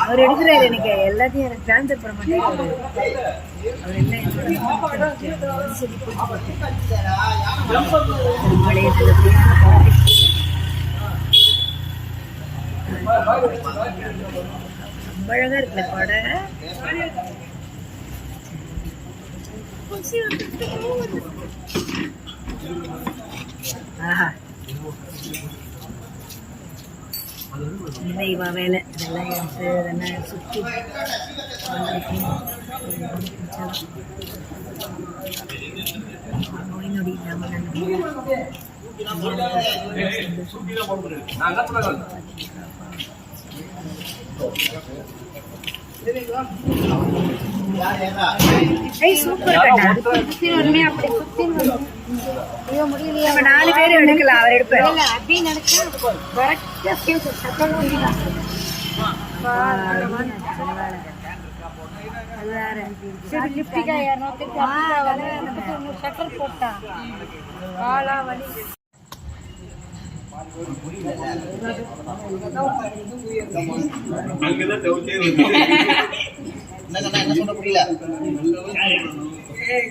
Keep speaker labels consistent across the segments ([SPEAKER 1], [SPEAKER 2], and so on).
[SPEAKER 1] அவர் எடுக்கிறாரு எனக்கு எல்லாத்தையும் எனக்கு ட்ரான்ஸ்ஃபர் பண்ண மாட்டேங்கிறாரு அவர் என்ன என்னோட ரொம்ப அழகா இருக்குல்ல கொடை ஆஹா. இவா வேலை. இதெல்லாம் எடுத்து இதெல்லாம் சுற்றி நோய் நொடி இல்லாமல் நாலு பேர் எடுக்கலாம் அவர் எடுப்பார்
[SPEAKER 2] நினைச்சா கரெக்டா கேட்டு சத்தம் முடியல சரி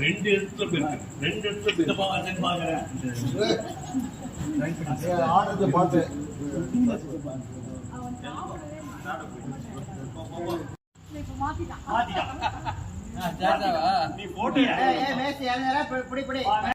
[SPEAKER 3] ரெண்டு இடத்துல ரெண்டு இடத்துல நீ போட்டு
[SPEAKER 4] மேசி